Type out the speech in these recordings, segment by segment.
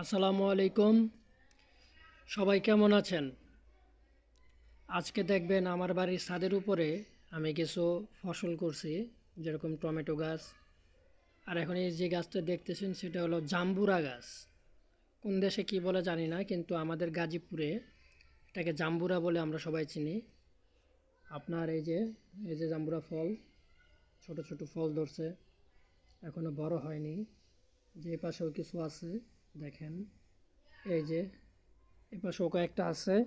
আসসালামু আলাইকুম। সবাই কেমন আছেন? আজকে দেখবেন আমার বাড়ির ছাদের উপরে আমি কিছু ফসল করছি, যেরকম টমেটো গাছ। আর এখন এই যে গাছটা দেখতেছেন, সেটা হলো জাম্বুরা গাছ। কোন দেশে কি বলে জানি না, কিন্তু আমাদের গাজীপুরে এটাকে জাম্বুরা বলে আমরা সবাই চিনি। আপনার এই যে এই যে জাম্বুরা ফল, ছোট ছোট ফল ধরছে, এখনও বড় হয়নি। যে পাশেও কিছু আছে। দেখেন, এই যে এ পাশেও কয়েকটা আছে।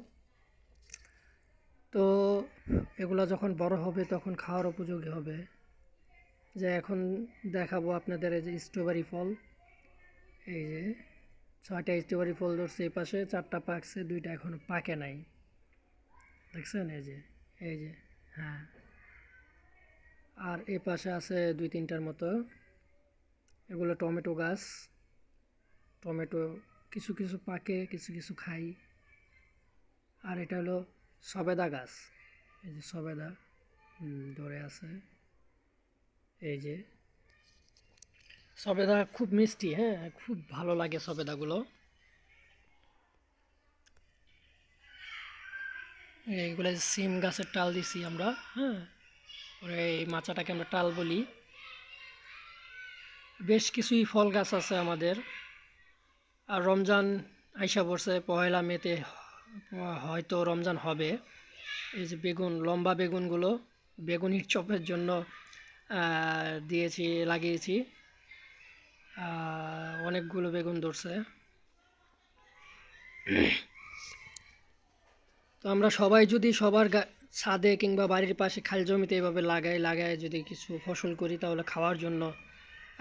তো এগুলা যখন বড় হবে তখন খাওয়ার উপযোগী হবে। যে এখন দেখাবো আপনাদের এই যে স্ট্রবেরি ফল। এই যে ছয়টা স্ট্রবেরি ফল ধরছে এই পাশে, চারটা পাকছে, দুইটা এখনও পাকে নাই। দেখছেন? এই যে এই যে হ্যাঁ। আর এ পাশে আছে দুই তিনটার মতো। এগুলো টমেটো গাছ। টমেটো কিছু কিছু পাকে, কিছু কিছু খাই। আর এটা হলো সবেদা গাছ। এই যে সবেদা ধরে আছে। এই যে সবেদা খুব মিষ্টি হ্যাঁ খুব ভালো লাগে সবেদাগুলো। এইগুলো সিম গাছের টাল দিছি আমরা হ্যাঁ পরে এই মাচাটাকে আমরা টাল বলি। বেশ কিছুই ফল গাছ আছে আমাদের। আর রমজান আইসা পড়ছে পয়লা মেতে হয়তো রমজান হবে। এই যে বেগুন, লম্বা বেগুনগুলো বেগুনির চপের জন্য দিয়েছি, লাগিয়েছি। অনেকগুলো বেগুন ধরছে। তো আমরা সবাই যদি সবার ছাদে কিংবা বাড়ির পাশে খাল জমিতে এভাবে লাগাই লাগাই যদি কিছু ফসল করি, তাহলে খাওয়ার জন্য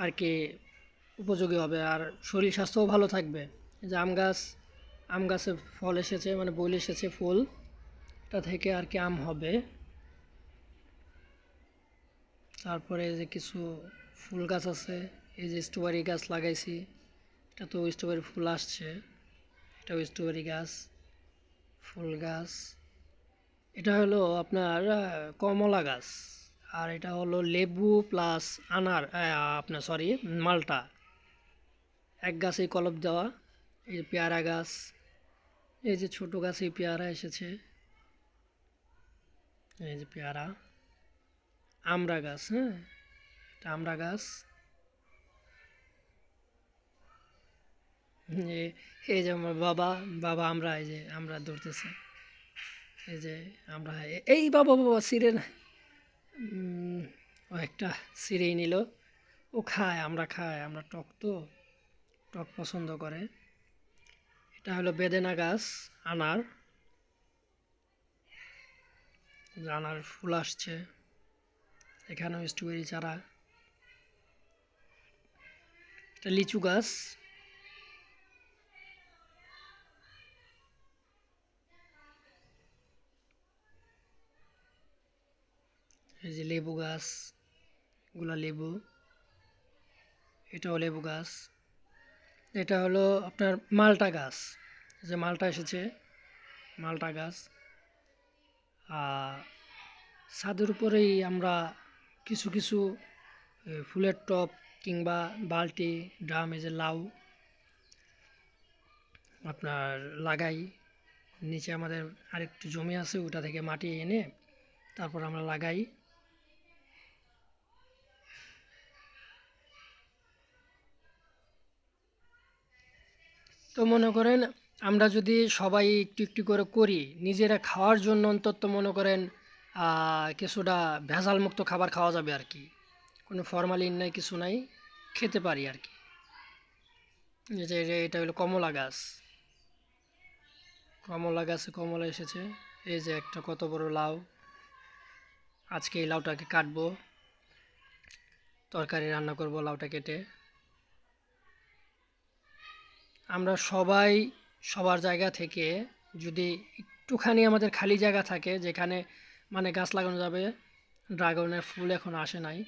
আর কি উপযোগী হবে আর শরীর স্বাস্থ্যও ভালো থাকবে। যে আম গাছ, আম গাছে ফল এসেছে মানে বইল এসেছে ফুল এটা থেকে আর কি আম হবে। তারপরে যে কিছু ফুল গাছ আছে, এই যে স্ট্রবেরি গাছ লাগাইছি, এটা তো স্ট্রবেরি ফুল আসছে, এটাও স্ট্রবেরি গাছ, ফুল গাছ। এটা হলো আপনার কমলা গাছ, আর এটা হলো লেবু প্লাস আনার আপনার সরি মালটা। এক গাছেই কলপ দেওয়া, এই যে পেয়ারা গাছ, এই যে ছোট গাছেই পেয়ারা এসেছে, এই যে পেয়ারা আমড়া গাছ হ্যাঁ আমড়া গাছ এই যে আমার বাবা বাবা আমরা, এই যে আমরা ধরতেছে, এই যে আমরা, এই বাবা বাবা সিরে না ও একটা সিরেই নিল, ও খায়, আমরা খায় আমরা টক তো। টক পছন্দ করে। এটা হলো বেদেনা গাছ, আনার। আনার ফুল আসছে। এখানেও স্ট্রবেরি চারা। এটা লিচু গাছ। এই যে লেবু গাছ, এগুলা লেবু। এটাও লেবু গাছ। এটা হলো আপনার মালটা গাছ। যে মালটা এসেছে, মালটা গাছ। ছাদের উপরেই আমরা কিছু কিছু ফুলের টব কিংবা বালতি, ড্রাম, এই যে লাউ আপনার লাগাই। নিচে আমাদের আরেকটু জমি আছে, ওটা থেকে মাটি এনে তারপর আমরা লাগাই। তো মনে করেন, আমরা যদি সবাই একটু একটু করে করি, নিজেরা খাওয়ার জন্য অন্তত মনে করেন কিছুটা ভেজালমুক্ত খাবার খাওয়া যাবে আর কি। কোনো ফরমালিন নাই, কিছু নাই, খেতে পারি আর কি। যে, এটা হলো কমলা গাছ। কমলা গাছে কমলা এসেছে। এই যে একটা কত বড় লাউ। আজকে এই লাউটাকে কাটবো। তরকারি রান্না করব লাউটা কেটে। আমরা সবাই সবার জায়গা থেকে যদি একটুখানি আমাদের খালি জায়গা থাকে, যেখানে মানে গাছ লাগানো যাবে, ড্রাগনের ফুল এখন আসে নাই,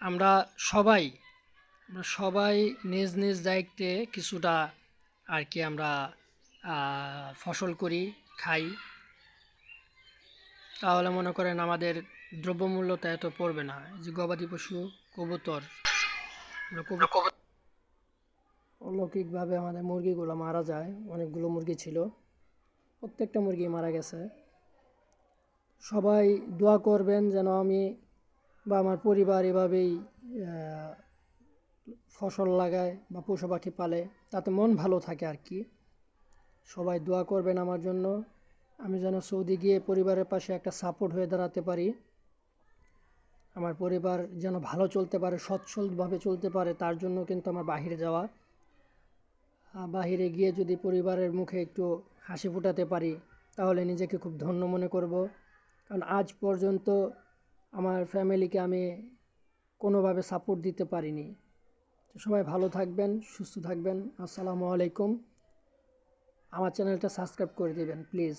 আমরা সবাই আমরা সবাই নিজ নিজ দায়িত্বে কিছুটা আর কি আমরা ফসল করি, খাই। তাহলে মনে করেন আমাদের দ্রব্যমূল্যটা এত পড়বে না। যে গবাদি পশু, কবুতর, আমরা কবু- অলৌকিকভাবে আমাদের মুরগিগুলো মারা যায়, অনেকগুলো মুরগি ছিল। প্রত্যেকটা মুরগি মারা গেছে। সবাই দোয়া করবেন যেন আমি বা আমার পরিবার এভাবেই ফসল লাগায় বা পশু পাখি পালে তাতে মন ভালো থাকে আর কি। সবাই দোয়া করবেন আমার জন্য। আমি যেন সৌদি গিয়ে পরিবারের পাশে একটা সাপোর্ট হয়ে দাঁড়াতে পারি। আমার পরিবার যেন ভালো চলতে পারে, সচ্ছলভাবে চলতে পারে, তার জন্য কিন্তু আমার বাহিরে যাওয়া বাহিরে গিয়ে যদি পরিবারের মুখে একটু হাসি ফোটাতে পারি, তাহলে নিজেকে খুব ধন্য মনে করব। কারণ আজ পর্যন্ত আমার ফ্যামিলিকে আমি কোনোভাবে সাপোর্ট দিতে পারিনি। সবাই ভালো থাকবেন, সুস্থ থাকবেন। আসসালামু আলাইকুম। আমার চ্যানেলটা সাবস্ক্রাইব করে দেবেন, প্লিজ।